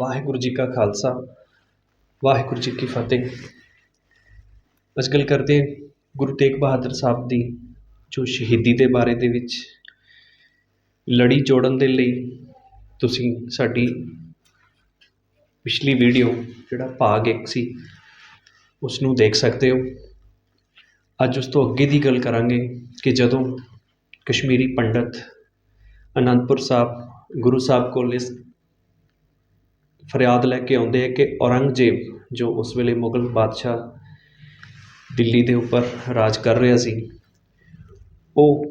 ਵਾਹਿਗੁਰੂ ਜੀ ਕਾ ਖਾਲਸਾ, ਵਾਹਿਗੁਰੂ ਜੀ ਕੀ ਫਤਿਹ। ਅੱਜ ਗੱਲ ਕਰਦੇ ਗੁਰੂ ਤੇਗ ਬਹਾਦਰ ਸਾਹਿਬ ਦੀ, ਜੋ ਸ਼ਹੀਦੀ ਦੇ ਬਾਰੇ ਦੇ ਵਿੱਚ। ਲੜੀ ਜੋੜਨ ਦੇ ਲਈ ਤੁਸੀਂ ਸਾਡੀ ਪਿਛਲੀ ਵੀਡੀਓ, ਜਿਹੜਾ ਭਾਗ ਇੱਕ ਸੀ ਉਸ ਨੂੰ ਦੇਖ ਸਕਦੇ ਹੋ। ਅੱਜ ਉਸ ਤੋਂ ਅੱਗੇ ਦੀ ਗੱਲ ਕਰਾਂਗੇ ਕਿ ਜਦੋਂ ਕਸ਼ਮੀਰੀ ਪੰਡਤ ਅਨੰਦਪੁਰ ਸਾਹਿਬ, ਗੁਰੂ ਸਾਹਿਬ ਕੋਲ ਇਸ ਫਰਿਆਦ ਲੈ ਕੇ ਆਉਂਦੇ ਹੈ ਕਿ ਔਰੰਗਜ਼ੇਬ, ਜੋ ਉਸ ਵੇਲੇ ਮੁਗਲ ਬਾਦਸ਼ਾਹ ਦਿੱਲੀ ਦੇ ਉੱਪਰ ਰਾਜ ਕਰ ਰਿਹਾ ਸੀ, ਉਹ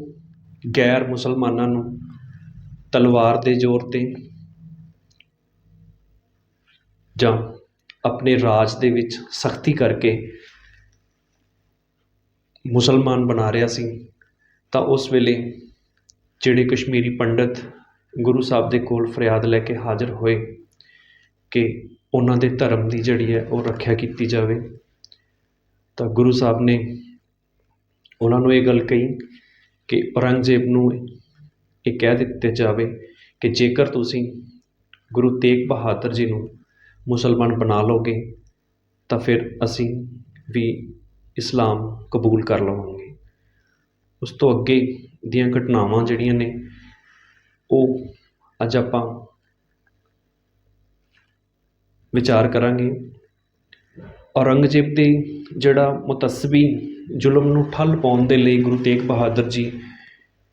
ਗੈਰ ਮੁਸਲਮਾਨਾਂ ਨੂੰ ਤਲਵਾਰ ਦੇ ਜ਼ੋਰ 'ਤੇ ਜਾਂ ਆਪਣੇ ਰਾਜ ਦੇ ਵਿੱਚ ਸਖਤੀ ਕਰਕੇ ਮੁਸਲਮਾਨ ਬਣਾ ਰਿਹਾ ਸੀ, ਤਾਂ ਉਸ ਵੇਲੇ ਜਿਹੜੇ ਕਸ਼ਮੀਰੀ ਪੰਡਤ ਗੁਰੂ ਸਾਹਿਬ ਦੇ ਕੋਲ ਫਰਿਆਦ ਲੈ ਕੇ ਹਾਜ਼ਰ ਹੋਏ। ਕਿ ਉਹਨਾਂ ਦੇ ਧਰਮ ਦੀ ਜਿਹੜੀ ਹੈ ਉਹ ਰੱਖਿਆ ਕੀਤੀ ਜਾਵੇ। ਤਾਂ ਗੁਰੂ ਸਾਹਿਬ ਨੇ ਉਹਨਾਂ ਨੂੰ ਇਹ ਗੱਲ ਕਹੀ ਕਿ ਔਰੰਗਜ਼ੇਬ ਨੂੰ ਇਹ ਕਹਿ ਦਿੱਤੇ ਜਾਵੇ ਕਿ ਜੇਕਰ ਤੁਸੀਂ ਗੁਰੂ ਤੇਗ ਬਹਾਦਰ ਜੀ ਨੂੰ ਮੁਸਲਮਾਨ ਬਣਾ ਲਓਗੇ, ਤਾਂ ਫਿਰ ਅਸੀਂ ਵੀ ਇਸਲਾਮ ਕਬੂਲ ਕਰ ਲਵਾਂਗੇ। ਉਸ ਤੋਂ ਅੱਗੇ ਦੀਆਂ ਘਟਨਾਵਾਂ ਜਿਹੜੀਆਂ ਨੇ, ਉਹ ਅੱਜ ਆਪਾਂ ਵਿਚਾਰ ਕਰਾਂਗੇ। ਔਰੰਗਜ਼ੇਬ ਦੇ ਜਿਹੜਾ ਮੁਤੱਸਬੀ ਜ਼ੁਲਮ ਨੂੰ ਠੱਲ ਪਾਉਣ ਦੇ ਲਈ ਗੁਰੂ ਤੇਗ ਬਹਾਦਰ ਜੀ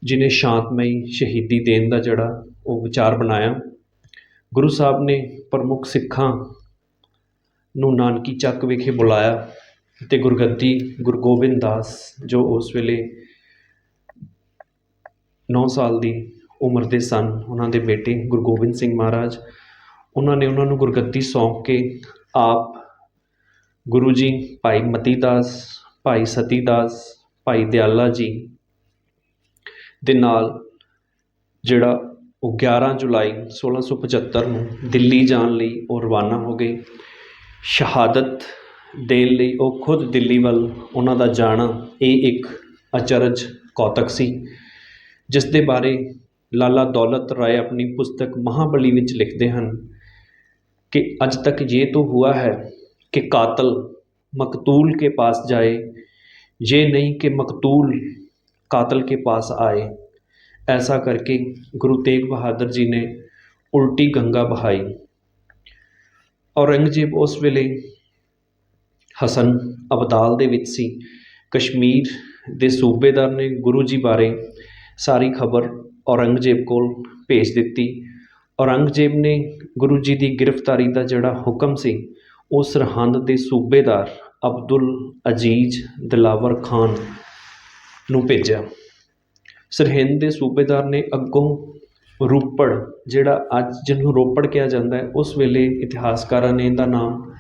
ਜੀ ਨੇ ਸ਼ਾਂਤਮਈ ਸ਼ਹੀਦੀ ਦੇਣ ਦਾ ਜਿਹੜਾ ਉਹ ਵਿਚਾਰ ਬਣਾਇਆ, ਗੁਰੂ ਸਾਹਿਬ ਨੇ ਪ੍ਰਮੁੱਖ ਸਿੱਖਾਂ ਨੂੰ ਨਾਨਕੀ ਚੱਕ ਵਿਖੇ ਬੁਲਾਇਆ ਅਤੇ ਗੁਰਗੱਦੀ ਗੁਰੂ ਗੋਬਿੰਦ ਦਾਸ ਜੋ ਉਸ ਵੇਲੇ 9 ਸਾਲ ਦੀ ਉਮਰ ਦੇ ਸਨ, ਉਹਨਾਂ ਦੇ ਬੇਟੇ ਗੁਰੂ ਗੋਬਿੰਦ ਸਿੰਘ ਮਹਾਰਾਜ ਉਹਨਾਂ ਨੇ ਉਹਨਾਂ ਨੂੰ ਗੁਰਗੱਦੀ ਸੌਂਪ ਕੇ ਆਪ ਗੁਰੂ ਜੀ, ਭਾਈ ਮਤੀ ਦਾਸ ਭਾਈ ਸਤੀ ਦਾਸ ਭਾਈ ਦਿਆਲਾ ਜੀ ਦੇ ਨਾਲ ਜਿਹੜਾ ਉਹ 11 ਜੁਲਾਈ 1675 ਨੂੰ ਦਿੱਲੀ ਜਾਣ ਲਈ ਉਹ ਰਵਾਨਾ ਹੋ ਗਏ। ਸ਼ਹਾਦਤ ਦੇਣ ਲਈ ਉਹ ਖੁਦ ਦਿੱਲੀ ਵੱਲ ਉਹਨਾਂ ਦਾ ਜਾਣਾ ਇਹ ਇੱਕ ਅਚਰਜ ਕੌਤਕ ਸੀ, ਜਿਸ ਦੇ ਬਾਰੇ ਲਾਲਾ ਦੌਲਤ ਰਾਏ ਆਪਣੀ ਪੁਸਤਕ ਮਹਾਬਲੀ ਵਿੱਚ ਲਿਖਦੇ ਹਨ। कि आज तक ये तो हुआ है कि कातल मकतूल के पास जाए ये नहीं कि मकतूल कातल के पास आए ऐसा करके गुरु तेग बहादुर जी ने उल्टी गंगा बहाई औरंगजेब उस वेले ਹਸਨ ਅਬਦਾਲ ਦੇ ਵਿੱਚ ਸੀ ਕਸ਼ਮੀਰ ਦੇ ਸੂਬੇਦਾਰ ਨੇ ਗੁਰੂ ਜੀ ਬਾਰੇ ਸਾਰੀ ਖਬਰ ਔਰੰਗਜ਼ੇਬ ਕੋਲ ਭੇਜ ਦਿੱਤੀ ਔਰੰਗਜ਼ੇਬ ਨੇ ਗੁਰੂ ਜੀ ਦੀ ਗ੍ਰਿਫਤਾਰੀ ਦਾ ਜਿਹੜਾ ਹੁਕਮ ਸੀ, ਉਹ ਸਰਹੰਦ ਦੇ ਸੂਬੇਦਾਰ ਅਬਦੁਲ ਅਜੀਜ਼ ਦਿਲਾਵਰ ਖਾਨ ਨੂੰ ਭੇਜਿਆ। ਸਰਹਿੰਦ ਦੇ ਸੂਬੇਦਾਰ ਨੇ ਅੱਗੋਂ ਰੋਪੜ, ਜਿਹੜਾ ਅੱਜ ਜਿਹਨੂੰ ਰੋਪੜ ਕਿਹਾ ਜਾਂਦਾ ਹੈ, ਉਸ ਵੇਲੇ ਇਤਿਹਾਸਕਾਰਾਂ ਨੇ ਇਹਦਾ ਨਾਮ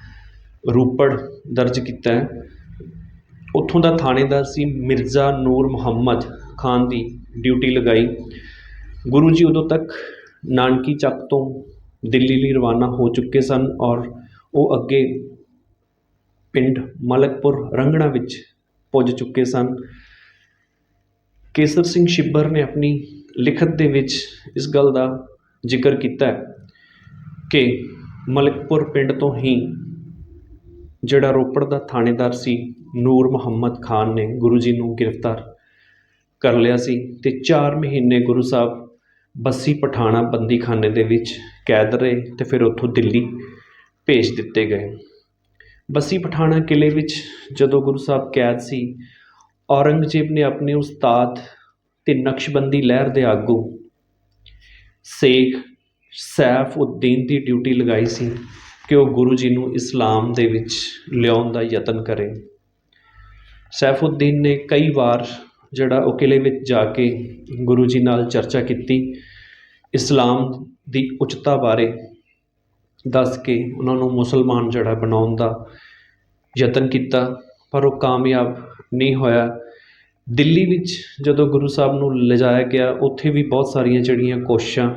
ਰੋਪੜ ਦਰਜ ਕੀਤਾ ਹੈ। ਉੱਥੋਂ ਦਾ ਥਾਣੇਦਾਰ ਸੀ ਮਿਰਜ਼ਾ ਨੂਰ ਮੁਹੰਮਦ ਖਾਨ ਦੀ ਡਿਊਟੀ ਲਗਾਈ। ਗੁਰੂ ਜੀ ਉਦੋਂ ਤੱਕ ਨਾਨਕੀ ਚੱਕ ਤੋਂ ਦਿੱਲੀ ਲਈ ਰਵਾਨਾ ਹੋ ਚੁੱਕੇ ਸਨ ਔਰ ਉਹ ਅੱਗੇ ਪਿੰਡ ਮਲਕਪੁਰ ਰੰਗਣਾ ਵਿੱਚ ਪੁੱਜ ਚੁੱਕੇ ਸਨ। ਕੇਸਰ ਸਿੰਘ ਛਿੱਬਰ ਨੇ ਆਪਣੀ ਲਿਖਤ ਦੇ ਵਿੱਚ ਇਸ ਗੱਲ ਦਾ ਜ਼ਿਕਰ ਕੀਤਾ ਹੈ ਕਿ ਮਲਕਪੁਰ ਪਿੰਡ ਤੋਂ ਹੀ ਜਿਹੜਾ ਰੋਪੜ ਦਾ ਥਾਣੇਦਾਰ ਸੀ, ਨੂਰ ਮੁਹੰਮਦ ਖਾਨ ਨੇ ਗੁਰੂ ਜੀ ਨੂੰ ਗ੍ਰਿਫਤਾਰ ਕਰ ਲਿਆ ਸੀ ਤੇ 4 ਮਹੀਨੇ ਗੁਰੂ ਸਾਹਿਬ ਬੱਸੀ ਪਠਾਣਾ ਬੰਦੀਖਾਨੇ ਦੇ ਵਿੱਚ ਕੈਦ ਰਹੇ ਅਤੇ ਫਿਰ ਉੱਥੋਂ ਦਿੱਲੀ ਭੇਜ ਦਿੱਤੇ ਗਏ। ਬੱਸੀ ਪਠਾਣਾ ਕਿਲ੍ਹੇ ਵਿੱਚ ਜਦੋਂ ਗੁਰੂ ਸਾਹਿਬ ਕੈਦ ਸੀ, ਔਰੰਗਜ਼ੇਬ ਨੇ ਆਪਣੇ ਉਸਤਾਦ ਅਤੇ ਨਕਸ਼ਬੰਦੀ ਲਹਿਰ ਦੇ ਆਗੂ ਸ਼ੇਖ ਸੈਫ ਦੀ ਡਿਊਟੀ ਲਗਾਈ ਸੀ ਕਿ ਉਹ ਗੁਰੂ ਜੀ ਨੂੰ ਇਸਲਾਮ ਦੇ ਵਿੱਚ ਲਿਆਉਣ ਦਾ ਯਤਨ ਕਰੇ। ਸੈਫਉਦੀਨ ਨੇ ਕਈ ਵਾਰ ਜਿਹੜਾ ਉਹ ਕਿਲ੍ਹੇ ਵਿੱਚ ਜਾ ਕੇ ਗੁਰੂ ਜੀ ਨਾਲ ਚਰਚਾ ਕੀਤੀ, ਇਸਲਾਮ ਦੀ ਉੱਚਤਾ ਬਾਰੇ ਦੱਸ ਕੇ ਉਹਨਾਂ ਨੂੰ ਮੁਸਲਮਾਨ ਜਿਹੜਾ ਬਣਾਉਣ ਦਾ ਯਤਨ ਕੀਤਾ, ਪਰ ਉਹ ਕਾਮਯਾਬ ਨਹੀਂ ਹੋਇਆ। ਦਿੱਲੀ ਵਿੱਚ ਜਦੋਂ ਗੁਰੂ ਸਾਹਿਬ ਨੂੰ ਲਿਜਾਇਆ ਗਿਆ, ਉੱਥੇ ਵੀ ਬਹੁਤ ਸਾਰੀਆਂ ਜਿਹੜੀਆਂ ਕੋਸ਼ਿਸ਼ਾਂ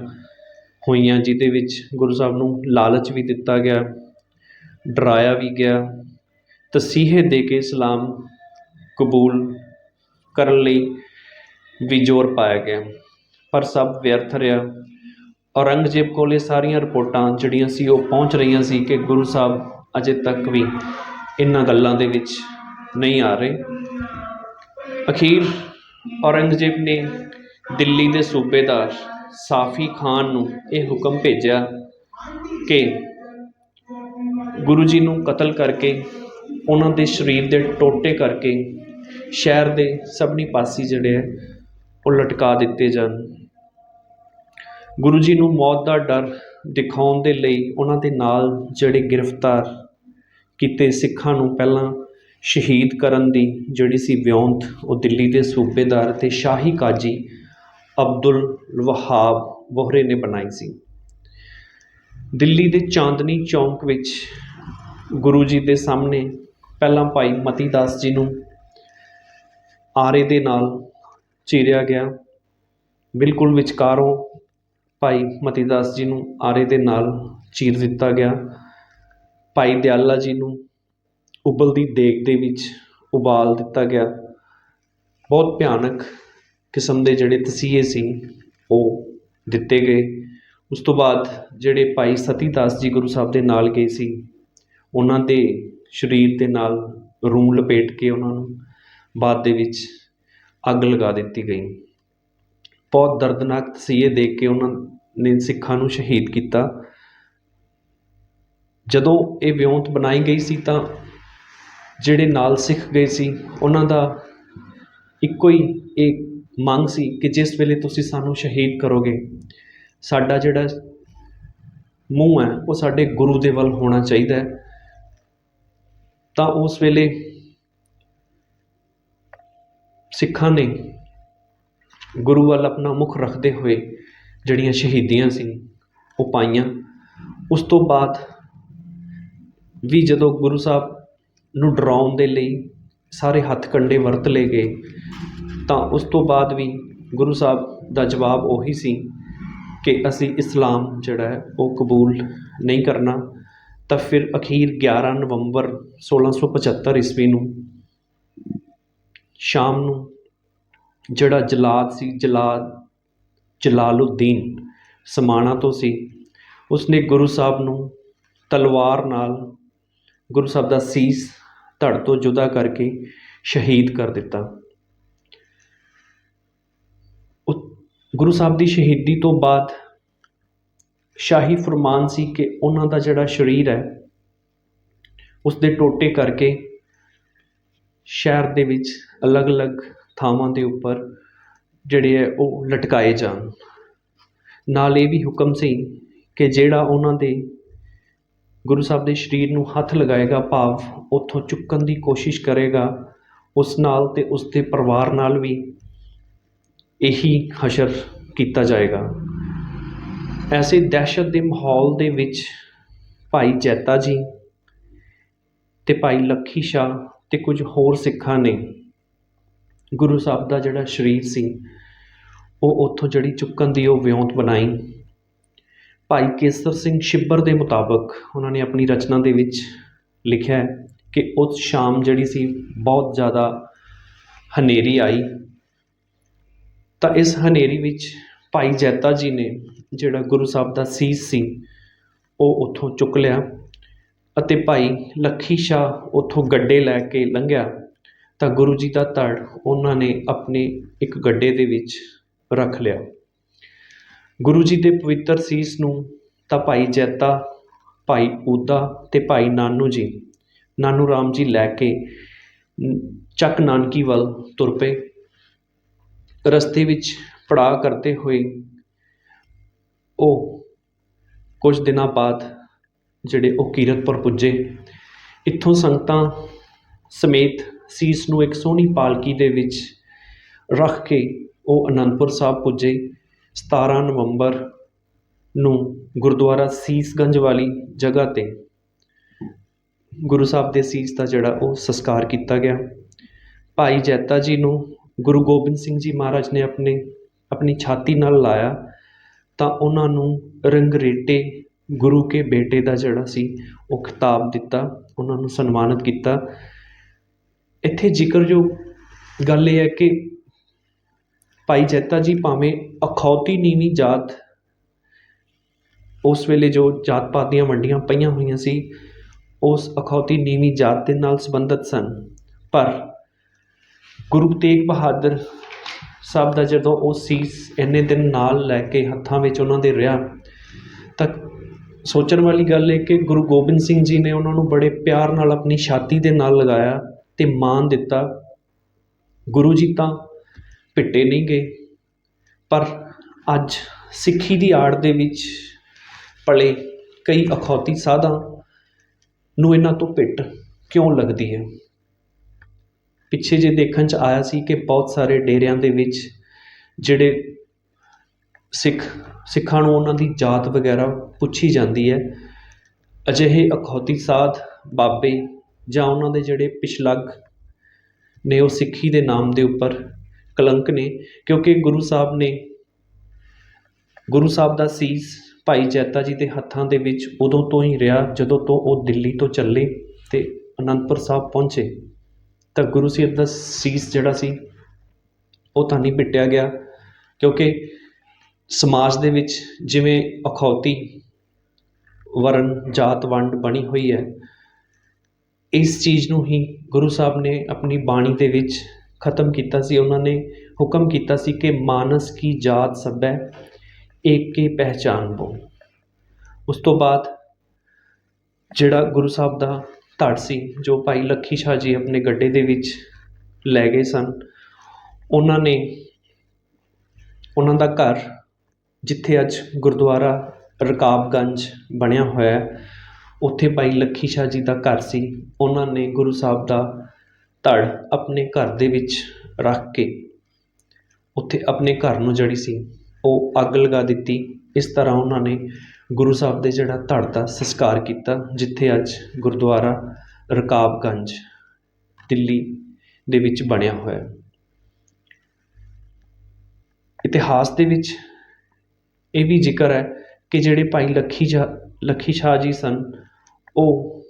ਹੋਈਆਂ, ਜਿਹਦੇ ਵਿੱਚ ਗੁਰੂ ਸਾਹਿਬ ਨੂੰ ਲਾਲਚ ਵੀ ਦਿੱਤਾ ਗਿਆ, ਡਰਾਇਆ ਵੀ ਗਿਆ, ਤਸੀਹੇ ਦੇ ਕੇ ਇਸਲਾਮ ਕਬੂਲ ਕਰਨ ਲਈ ਵੀ ਜ਼ੋਰ ਪਾਇਆ ਗਿਆ। ਪਰ ਸਭ ਵਿਅਰਥ ਰਿਹਾ। ਔਰੰਗਜ਼ੇਬ ਕੋਲ ਇਹ ਸਾਰੀਆਂ ਰਿਪੋਰਟਾਂ ਜਿਹੜੀਆਂ ਸੀ ਉਹ ਪਹੁੰਚ ਰਹੀਆਂ ਸੀ ਕਿ ਗੁਰੂ ਸਾਹਿਬ ਅਜੇ ਤੱਕ ਵੀ ਇਹਨਾਂ ਗੱਲਾਂ ਦੇ ਵਿੱਚ ਨਹੀਂ ਆ ਰਹੇ। ਅਖੀਰ ਔਰੰਗਜ਼ੇਬ ਨੇ ਦਿੱਲੀ ਦੇ ਸੂਬੇਦਾਰ ਸਾਫੀ ਖਾਨ ਨੂੰ ਇਹ ਹੁਕਮ ਭੇਜਿਆ ਕਿ ਗੁਰੂ ਜੀ ਨੂੰ ਕਤਲ ਕਰਕੇ ਉਹਨਾਂ ਦੇ ਸਰੀਰ ਦੇ ਟੋਟੇ ਕਰਕੇ ਸ਼ਹਿਰ ਦੇ ਸਭਨੀ ਪਾਸੀ ਜਿਹੜੇ ਹੈ ਉਹ ਲਟਕਾ ਦਿੱਤੇ ਜਾਣ। ਗੁਰੂ ਜੀ ਨੂੰ ਮੌਤ ਦਾ ਡਰ ਦਿਖਾਉਣ ਦੇ ਲਈ ਉਹਨਾਂ ਦੇ ਨਾਲ ਜਿਹੜੇ ਗ੍ਰਿਫਤਾਰ ਕੀਤੇ ਸਿੱਖਾਂ ਨੂੰ ਪਹਿਲਾਂ ਸ਼ਹੀਦ ਕਰਨ ਦੀ ਜਿਹੜੀ ਸੀ ਵਿਉਂਤ, ਉਹ ਦਿੱਲੀ ਦੇ ਸੂਬੇਦਾਰ ਤੇ ਸ਼ਾਹੀ ਕਾਜੀ ਅਬਦੁਲ ਵਹਾਬ ਵੋਹਰੇ ਨੇ ਬਣਾਈ ਸੀ। ਦਿੱਲੀ ਦੇ ਚਾਂਦਨੀ ਚੌਂਕ ਵਿੱਚ ਗੁਰੂ ਜੀ ਦੇ ਸਾਹਮਣੇ ਪਹਿਲਾਂ ਭਾਈ ਮਤੀ ਦਾਸ ਜੀ ਨੂੰ ਆਰੇ ਦੇ ਨਾਲ ਚੀਰਿਆ ਗਿਆ। ਬਿਲਕੁਲ ਵਿਚਕਾਰੋਂ ਭਾਈ ਮਤੀ ਦਾਸ ਜੀ ਨੂੰ ਆਰੇ ਦੇ ਨਾਲ ਚੀਰ ਦਿੱਤਾ ਗਿਆ। ਭਾਈ ਦਿਆਲਾ ਜੀ ਨੂੰ ਉਬਲਦੀ ਦੇਗ ਦੇ ਵਿੱਚ ਉਬਾਲ ਦਿੱਤਾ ਗਿਆ। ਬਹੁਤ ਭਿਆਨਕ ਕਿਸਮ ਦੇ ਜਿਹੜੇ ਤਸੀਹੇ ਸੀ, ਉਹ ਦਿੱਤੇ ਗਏ। ਉਸ ਤੋਂ ਬਾਅਦ ਜਿਹੜੇ ਭਾਈ ਸਤੀ ਦਾਸ ਜੀ ਗੁਰੂ ਸਾਹਿਬ ਦੇ ਨਾਲ ਗਏ ਸੀ, ਉਹਨਾਂ ਦੇ ਸਰੀਰ ਦੇ ਨਾਲ ਰੂੰ ਲਪੇਟ ਕੇ ਉਹਨਾਂ ਨੂੰ ਬਾਅਦ ਦੇ ਵਿੱਚ ਅੱਗ ਲਗਾ ਦਿੱਤੀ ਗਈ। ਬਹੁਤ ਦਰਦਨਾਕ ਤਸੀਹੇ ਦੇਖ ਕੇ ਉਹਨਾਂ ਨੇ ਸਿੱਖਾਂ ਨੂੰ ਸ਼ਹੀਦ ਕੀਤਾ। ਜਦੋਂ ਇਹ ਵਿਉਂਤ ਬਣਾਈ ਗਈ ਸੀ ਤਾਂ ਜਿਹੜੇ ਨਾਲ ਸਿੱਖ ਗਏ ਸੀ, ਉਹਨਾਂ ਦਾ ਇੱਕੋ ਹੀ ਇਹ ਮੰਗ ਸੀ ਕਿ ਜਿਸ ਵੇਲੇ ਤੁਸੀਂ ਸਾਨੂੰ ਸ਼ਹੀਦ ਕਰੋਗੇ, ਸਾਡਾ ਜਿਹੜਾ ਮੂੰਹ ਹੈ, ਉਹ ਸਾਡੇ ਗੁਰੂ ਦੇ ਵੱਲ ਹੋਣਾ ਚਾਹੀਦਾ ਤਾਂ ਉਸ ਵੇਲੇ ਸਿੱਖਾਂ ਨੇ ਗੁਰੂ ਵੱਲ ਆਪਣਾ ਮੁੱਖ ਰੱਖਦੇ ਹੋਏ ਜਿਹੜੀਆਂ ਸ਼ਹੀਦੀਆਂ ਸੀ, ਉਹ ਪਾਈਆਂ। ਉਸ ਤੋਂ ਬਾਅਦ ਵੀ ਜਦੋਂ ਗੁਰੂ ਸਾਹਿਬ ਨੂੰ ਡਰਾਉਣ ਦੇ ਲਈ ਸਾਰੇ ਹੱਥ ਕੰਡੇ ਵਰਤ ਲਏ ਗਏ, ਤਾਂ ਉਸ ਤੋਂ ਬਾਅਦ ਵੀ ਗੁਰੂ ਸਾਹਿਬ ਦਾ ਜਵਾਬ ਉਹੀ ਸੀ ਕਿ ਅਸੀਂ ਇਸਲਾਮ ਜਿਹੜਾ ਹੈ, ਉਹ ਕਬੂਲ ਨਹੀਂ ਕਰਨਾ। ਤਾਂ ਫਿਰ ਅਖੀਰ 11 ਨਵੰਬਰ 1675 ਈਸਵੀ ਨੂੰ ਸ਼ਾਮ ਨੂੰ, ਜਿਹੜਾ ਜਲਾਦ ਸੀ ਜਲਾਦ ਜਲਾਲਉਦੀਨ ਸਮਾਣਾ ਤੋਂ ਸੀ, ਉਸਨੇ ਗੁਰੂ ਸਾਹਿਬ ਨੂੰ ਤਲਵਾਰ ਨਾਲ ਗੁਰੂ ਸਾਹਿਬ ਦਾ ਸੀਸ ਧੜ ਤੋਂ ਜੁਦਾ ਕਰਕੇ ਸ਼ਹੀਦ ਕਰ ਦਿੱਤਾ। ਉਹ ਗੁਰੂ ਸਾਹਿਬ ਦੀ ਸ਼ਹੀਦੀ ਤੋਂ ਬਾਅਦ ਸ਼ਾਹੀ ਫਰਮਾਨ ਸੀ ਕਿ ਉਹਨਾਂ ਦਾ ਜਿਹੜਾ ਸਰੀਰ ਹੈ ਉਸ ਦੇ ਟੋਟੇ ਕਰਕੇ ਸ਼ਹਿਰ ਦੇ ਵਿੱਚ ਅਲੱਗ-ਅਲੱਗ ਥਾਵਾਂ ਦੇ ਉੱਪਰ ਜਿਹੜੇ ਹੈ ਉਹ ਲਟਕਾਏ ਜਾਣ। ਨਾਲ ਇਹ ਵੀ ਹੁਕਮ ਸੀ ਕਿ ਜਿਹੜਾ ਉਹਨਾਂ ਦੇ ਗੁਰੂ ਸਾਹਿਬ ਦੇ ਸਰੀਰ ਨੂੰ ਹੱਥ ਲਗਾਏਗਾ, ਭਾਵ ਉੱਥੋਂ ਚੁੱਕਣ ਦੀ ਕੋਸ਼ਿਸ਼ ਕਰੇਗਾ, ਉਸ ਨਾਲ ਤੇ ਉਸ ਦੇ ਪਰਿਵਾਰ ਨਾਲ ਵੀ ਇਹੀ ਹਸ਼ਰ ਕੀਤਾ ਜਾਏਗਾ। ਐਸੇ ਦਹਿਸ਼ਤ ਦੇ ਮਾਹੌਲ ਦੇ ਵਿੱਚ ਭਾਈ ਜੈਤਾ ਜੀ ਤੇ ਭਾਈ ਲੱਖੀ ਸ਼ਾਹ ਅਤੇ ਕੁਝ ਹੋਰ ਸਿੱਖਾਂ ਨੇ। ਗੁਰੂ ਸਾਹਿਬ ਦਾ ਜਿਹੜਾ ਸਰੀਰ ਸੀ, ਉਹ ਉੱਥੋਂ ਜਿਹੜੀ ਚੁੱਕਣ ਦੀ ਉਹ ਵਿਉਂਤ ਬਣਾਈ। ਭਾਈ ਕੇਸਰ ਸਿੰਘ ਛਿੱਬਰ ਦੇ ਮੁਤਾਬਕ ਉਹਨਾਂ ਨੇ ਆਪਣੀ ਰਚਨਾ ਦੇ ਵਿੱਚ ਲਿਖਿਆ ਕਿ ਉਸ ਸ਼ਾਮ ਜਿਹੜੀ ਸੀ, ਬਹੁਤ ਜ਼ਿਆਦਾ ਹਨੇਰੀ ਆਈ। ਤਾਂ ਇਸ ਹਨੇਰੀ ਵਿੱਚ ਭਾਈ ਜੈਤਾ ਜੀ ਨੇ ਜਿਹੜਾ ਗੁਰੂ ਸਾਹਿਬ ਦਾ ਸੀਸ ਸੀ, ਉਹ ਉੱਥੋਂ ਚੁੱਕ ਲਿਆ। ਅਤੇ ਭਾਈ ਲੱਖੀ ਸ਼ਾਹ ਉੱਥੋਂ ਗੱਡੇ ਲੈ ਕੇ ਲੰਘਿਆ, ਤਾਂ ਗੁਰੂ ਜੀ ਦਾ ਧੜ ਉਹਨਾਂ ਨੇ ਆਪਣੇ ਇੱਕ ਗੱਡੇ ਦੇ ਵਿੱਚ ਰੱਖ ਲਿਆ। ਗੁਰੂ ਜੀ ਦੇ ਪਵਿੱਤਰ ਸੀਸ ਨੂੰ ਤਾਂ ਭਾਈ ਜੈਤਾ, ਭਾਈ ਊਦਾ ਤੇ ਭਾਈ ਨਾਨੂ ਜੀ, ਨਾਨੂ ਰਾਮ ਜੀ ਲੈ ਕੇ ਚੱਕ ਨਾਨਕੀ ਵੱਲ ਤੁਰ ਪਏ। ਰਸਤੇ ਵਿੱਚ ਪੜਾਅ ਕਰਦੇ ਹੋਏ ਉਹ ਕੁਝ ਦਿਨਾਂ ਬਾਅਦ ਜਿਹੜੇ ਉਹ ਕੀਰਤਪੁਰ ਪੁੱਜੇ। ਇੱਥੋਂ ਸੰਗਤਾਂ ਸਮੇਤ ਸੀਸ ਨੂੰ ਇੱਕ ਸੋਹਣੀ ਪਾਲਕੀ ਦੇ ਵਿੱਚ ਰੱਖ ਕੇ ਉਹ ਅਨੰਦਪੁਰ ਸਾਹਿਬ ਪੁੱਜੇ। 17 ਨਵੰਬਰ ਨੂੰ ਗੁਰਦੁਆਰਾ ਸੀਸਗੰਜ ਵਾਲੀ ਜਗ੍ਹਾ ਤੇ ਗੁਰੂ ਸਾਹਿਬ ਦੇ ਸੀਸ ਦਾ ਜਿਹੜਾ ਉਹ ਸੰਸਕਾਰ ਕੀਤਾ ਗਿਆ। ਭਾਈ ਜੈਤਾ ਜੀ ਨੂੰ ਗੁਰੂ ਗੋਬਿੰਦ ਸਿੰਘ ਜੀ ਮਹਾਰਾਜ ਨੇ ਆਪਣੇ, ਆਪਣੀ ਛਾਤੀ ਨਾਲ ਲਾਇਆ ਤਾਂ ਉਹਨਾਂ ਨੂੰ ਰੰਗਰੇਟੇ ਗੁਰੂ ਕੇ ਬੇਟੇ ਦਾ ਜਿਹੜਾ ਸੀ, ਉਹ ਖਿਤਾਬ ਦਿੱਤਾ, ਉਹਨਾਂ ਨੂੰ ਸਨਮਾਨਿਤ ਕੀਤਾ। ਇੱਥੇ ਜ਼ਿਕਰ ਜੋ ਗੱਲ ਇਹ ਹੈ ਕਿ ਭਾਈ ਜੈਤਾ ਜੀ ਭਾਵੇਂ ਅਖੌਤੀ ਨੀਵੀਂ ਜਾਤ, ਉਸ ਵੇਲੇ ਜੋ ਜਾਤ ਪਾਤ ਦੀਆਂ ਵੰਡੀਆਂ ਪਈਆਂ ਹੋਈਆਂ ਸੀ, ਉਸ ਅਖੌਤੀ ਨੀਵੀਂ ਜਾਤ ਦੇ ਨਾਲ ਸੰਬੰਧਿਤ ਸਨ। ਪਰ ਗੁਰੂ ਤੇਗ ਬਹਾਦਰ ਸਾਹਿਬ ਦਾ ਜਦੋਂ ਉਹ ਸੀਸ ਇੰਨੇ ਦਿਨ ਨਾਲ ਲੈ ਕੇ ਹੱਥਾਂ ਵਿੱਚ ਉਹਨਾਂ ਦੇ ਰਿਹਾ ਸੋਚਣ ਵਾਲੀ ਗੱਲ ਹੈ ਕਿ ਗੁਰੂ ਗੋਬਿੰਦ ਸਿੰਘ ਜੀ ਨੇ ਉਹਨਾਂ ਨੂੰ ਬੜੇ ਪਿਆਰ ਨਾਲ ਆਪਣੀ ਛਾਤੀ ਦੇ ਨਾਲ ਲਗਾਇਆ ਅਤੇ ਮਾਣ ਦਿੱਤਾ। ਗੁਰੂ ਜੀ ਤਾਂ ਭਿੱਟੇ ਨਹੀਂ ਗਏ, ਪਰ ਅੱਜ ਸਿੱਖੀ ਦੀ ਆੜ ਦੇ ਵਿੱਚ ਪਲੇ ਕਈ ਅਖੌਤੀ ਸਾਧਾਂ ਨੂੰ ਇਹਨਾਂ ਤੋਂ ਭਿੱਟ ਕਿਉਂ ਲੱਗਦੀ ਹੈ? ਪਿੱਛੇ ਜੇ ਦੇਖਣ ਚ ਆਇਆ ਸੀ ਕਿ ਬਹੁਤ ਸਾਰੇ ਡੇਰਿਆਂ ਦੇ ਵਿੱਚ ਜਿਹੜੇ ਸਿੱਖ, ਸਿੱਖਾਂ ਨੂੰ ਉਹਨਾਂ ਦੀ ਜਾਤ ਵਗੈਰਾ ਪੁੱਛੀ ਜਾਂਦੀ ਹੈ। ਅਜਿਹੇ ਅਖੌਤੀ ਸਾਧ, ਬਾਬੇ ਜਾਂ ਉਹਨਾਂ ਦੇ ਜਿਹੜੇ ਪਿਛਲੱਗ ਨੇ, ਉਹ ਸਿੱਖੀ ਦੇ ਨਾਮ ਦੇ ਉੱਪਰ ਕਲੰਕ ਨੇ, ਕਿਉਂਕਿ ਗੁਰੂ ਸਾਹਿਬ ਨੇ, ਗੁਰੂ ਸਾਹਿਬ ਦਾ ਸੀਸ ਭਾਈ ਜੈਤਾ ਜੀ ਦੇ ਹੱਥਾਂ ਦੇ ਵਿੱਚ ਉਦੋਂ ਤੋਂ ਹੀ ਰਿਹਾ, ਜਦੋਂ ਤੋਂ ਉਹ ਦਿੱਲੀ ਤੋਂ ਚੱਲੇ ਤੇ ਅਨੰਦਪੁਰ ਸਾਹਿਬ ਪਹੁੰਚੇ। ਤਾਂ ਗੁਰੂ ਸਾਹਿਬ ਦਾ ਸੀਸ ਜਿਹੜਾ ਸੀ, ਉਹ ਤਾਂ ਨਹੀਂ ਪਿੱਟਿਆ ਗਿਆ, ਕਿਉਂਕਿ ਸਮਾਜ ਦੇ ਵਿੱਚ ਜਿਵੇਂ ਅਖੌਤੀ, ਵਰਣ, ਜਾਤ, ਵੰਡ ਬਣੀ ਹੋਈ ਹੈ, ਇਸ ਚੀਜ਼ ਨੂੰ ਹੀ ਗੁਰੂ ਸਾਹਿਬ ਨੇ ਆਪਣੀ ਬਾਣੀ ਦੇ ਵਿੱਚ ਖਤਮ ਕੀਤਾ ਸੀ। ਉਹਨਾਂ ਨੇ ਹੁਕਮ ਕੀਤਾ ਸੀ ਕਿ ਮਾਨਸ ਕੀ ਜਾਤ ਸਭੈ, ਏਕ ਕੀ ਪਹਿਚਾਨ ਬੋ। ਉਸ ਤੋਂ ਬਾਅਦ ਜਿਹੜਾ ਗੁਰੂ ਸਾਹਿਬ ਦਾ ਧੜ ਸੀ, ਜੋ ਭਾਈ ਲੱਖੀ ਸ਼ਾਹ ਜੀ ਆਪਣੇ ਗੱਡੇ ਦੇ ਵਿੱਚ ਲੈ ਗਏ ਸਨ, ਉਹਨਾਂ ਨੇ, ਉਹਨਾਂ ਦਾ ਘਰ ਜਿੱਥੇ ਅੱਜ ਗੁਰਦੁਆਰਾ ਰਕਾਬਗੰਜ ਬਣਿਆ ਹੋਇਆ ਉੱਥੇ ਭਾਈ ਲੱਖੀ ਸ਼ਾਹ ਜੀ ਦਾ ਘਰ ਸੀ। ਉਹਨਾਂ ਨੇ ਗੁਰੂ ਸਾਹਿਬ ਦਾ ਧੜ ਆਪਣੇ ਘਰ ਦੇ ਵਿੱਚ ਰੱਖ ਕੇ ਉੱਥੇ ਆਪਣੇ ਘਰ ਨੂੰ ਜਿਹੜੀ ਸੀ। ਉਹ ਅੱਗ ਲਗਾ ਦਿੱਤੀ। ਇਸ ਤਰ੍ਹਾਂ ਉਹਨਾਂ ਨੇ ਗੁਰੂ ਸਾਹਿਬ ਦੇ ਜਿਹੜਾ ਧੜ ਦਾ ਸੰਸਕਾਰ ਕੀਤਾ, ਜਿੱਥੇ ਅੱਜ ਗੁਰਦੁਆਰਾ ਰਕਾਬਗੰਜ, ਦਿੱਲੀ ਦੇ ਵਿੱਚ ਬਣਿਆ ਹੋਇਆ ਇਤਿਹਾਸ ਦੇ ਵਿੱਚ ਇਹ ਵੀ ਜ਼ਿਕਰ ਹੈ ਕਿ ਜਿਹੜੇ ਭਾਈ ਲੱਖੀ ਜਾ ਲੱਖੀ ਸ਼ਾਹ ਜੀ ਸਨ, ਉਹ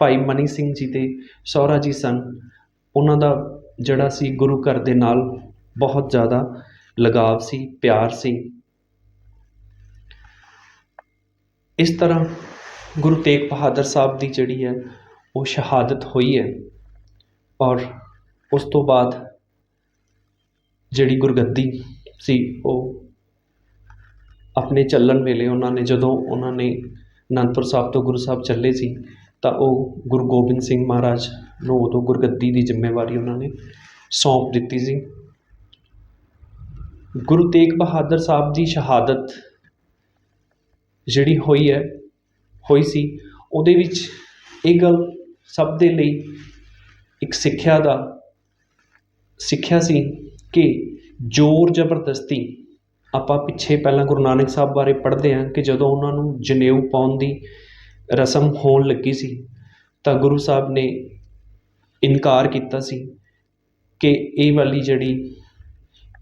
ਭਾਈ ਮਨੀ ਸਿੰਘ ਜੀ ਦੇ ਸਹੁਰਾ ਜੀ ਸਨ, ਉਹਨਾਂ ਦਾ ਜਿਹੜਾ ਸੀ ਗੁਰੂ ਘਰ ਦੇ ਨਾਲ ਬਹੁਤ ਜ਼ਿਆਦਾ ਲਗਾਵ ਸੀ, ਪਿਆਰ ਸੀ। ਇਸ ਤਰ੍ਹਾਂ ਗੁਰੂ ਤੇਗ ਬਹਾਦਰ ਸਾਹਿਬ ਦੀ ਜਿਹੜੀ ਹੈ, ਉਹ ਸ਼ਹਾਦਤ ਹੋਈ ਹੈ ਔਰ ਉਸ ਤੋਂ ਬਾਅਦ ਜਿਹੜੀ ਗੁਰਗੱਦੀ ਸੀ, ਉਹ ਆਪਣੇ ਚੱਲਣ ਵੇਲੇ ਉਹਨਾਂ ਨੇ ਜਦੋਂ ਉਹਨਾਂ ਨੇ ਅਨੰਦਪੁਰ ਸਾਹਿਬ ਤੋਂ ਗੁਰੂ ਸਾਹਿਬ ਚੱਲੇ ਸੀ, ਤਾਂ ਉਹ ਗੁਰੂ ਗੋਬਿੰਦ ਸਿੰਘ ਮਹਾਰਾਜ ਨੂੰ ਉਦੋਂ ਗੁਰਗੱਦੀ ਦੀ ਜ਼ਿੰਮੇਵਾਰੀ ਉਹਨਾਂ ਨੇ ਸੌਂਪ ਦਿੱਤੀ ਸੀ। ਗੁਰੂ ਤੇਗ ਬਹਾਦਰ ਸਾਹਿਬ ਦੀ ਸ਼ਹਾਦਤ ਜਿਹੜੀ ਹੋਈ ਹੈ, ਹੋਈ ਸੀ, ਉਹਦੇ ਵਿੱਚ ਇਹ ਗੱਲ ਸਭ ਦੇ ਲਈ ਇੱਕ ਸਿੱਖਿਆ ਦਾ ਸਿੱਖਿਆ ਸੀ ਕਿ ਜ਼ੋਰ ਜ਼ਬਰਦਸਤੀ ਆਪਾਂ ਪਿੱਛੇ ਪਹਿਲਾਂ ਗੁਰੂ ਨਾਨਕ ਸਾਹਿਬ ਬਾਰੇ ਪੜ੍ਹਦੇ ਹਾਂ ਕਿ ਜਦੋਂ ਉਹਨਾਂ ਨੂੰ ਜਨੇਊ ਪਾਉਣ ਦੀ ਰਸਮ ਹੋਣ ਲੱਗੀ ਸੀ, ਤਾਂ ਗੁਰੂ ਸਾਹਿਬ ਨੇ ਇਨਕਾਰ ਕੀਤਾ ਸੀ ਕਿ ਇਹ ਵਾਲੀ ਜਿਹੜੀ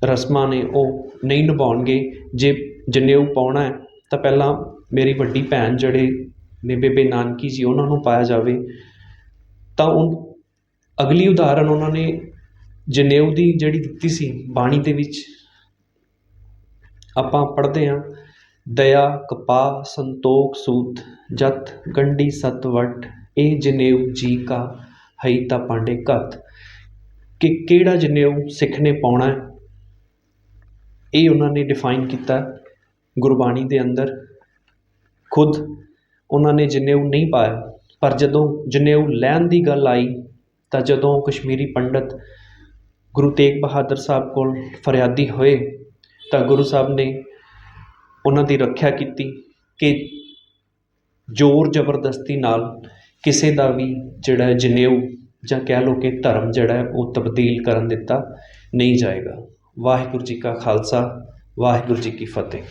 ਰਸਮਾਂ ਨੇ ਉਹ ਨਹੀਂ ਨਿਭਾਉਣਗੇ, ਜੇ ਜਨੇਊ ਪਾਉਣਾ ਹੈ, ਤਾਂ ਪਹਿਲਾਂ ਮੇਰੀ ਵੱਡੀ ਭੈਣ ਜਿਹੜੇ ਨੇ ਬੇਬੇ ਨਾਨਕੀ ਜੀ ਉਹਨਾਂ ਨੂੰ ਪਾਇਆ ਜਾਵੇ। ਤਾਂ ਉਹ ਅਗਲੀ ਉਦਾਹਰਨ ਉਹਨਾਂ ਨੇ ਜਨੇਊ ਦੀ ਜਿਹੜੀ ਦਿੱਤੀ ਸੀ ਬਾਣੀ ਦੇ ਵਿੱਚ ਆਪਾਂ ਪੜ੍ਹਦੇ ਹਾਂ, ਦਇਆ, ਕਪਾਹ, ਸੰਤੋਖ, ਸੂਤ, ਜਤ, ਗੰਢੀ, ਸਤ, ਵਟ, ਇਹ ਜਨੇਊ ਜੀ ਕਾ ਹਈ ਤਾ ਪਾਂਡੇ ਘਤ। ਕਿ ਕਿਹੜਾ ਜਨੇਊ ਸਿੱਖ ਨੇ ਪਾਉਣਾ ਹੈ? ਇਹ ਉਹਨਾਂ ਨੇ ਡਿਫਾਈਨ ਕੀਤਾ ਗੁਰਬਾਣੀ ਦੇ ਅੰਦਰ। ਖੁਦ ਉਹਨਾਂ ਨੇ ਜਨੇਊ ਨਹੀਂ ਪਾਇਆ, ਪਰ ਜਦੋਂ ਜਨੇਊ ਲੈਣ ਦੀ ਗੱਲ ਆਈ, ਤਾਂ ਜਦੋਂ ਕਸ਼ਮੀਰੀ ਪੰਡਤ ਗੁਰੂ ਤੇਗ ਬਹਾਦਰ ਸਾਹਿਬ ਕੋਲ ਫਰਿਆਦੀ ਹੋਏ ਤਾਂ ਗੁਰੂ ਸਾਹਿਬ ਨੇ ਉਹਨਾਂ ਦੀ ਰੱਖਿਆ ਕੀਤੀ ਕਿ ਜ਼ੋਰ ਜ਼ਬਰਦਸਤੀ ਨਾਲ ਕਿਸੇ ਦਾ ਵੀ ਜਿਹੜਾ ਜਨੇਊ ਜਾਂ ਕਹਿ ਲਓ ਕਿ ਧਰਮ ਜਿਹੜਾ ਉਹ ਤਬਦੀਲ ਕਰਨ ਦਿੱਤਾ ਨਹੀਂ ਜਾਏਗਾ। ਵਾਹਿਗੁਰੂ ਜੀ ਕਾ ਖਾਲਸਾ, ਵਾਹਿਗੁਰੂ ਜੀ ਕੀ ਫਤਿਹ।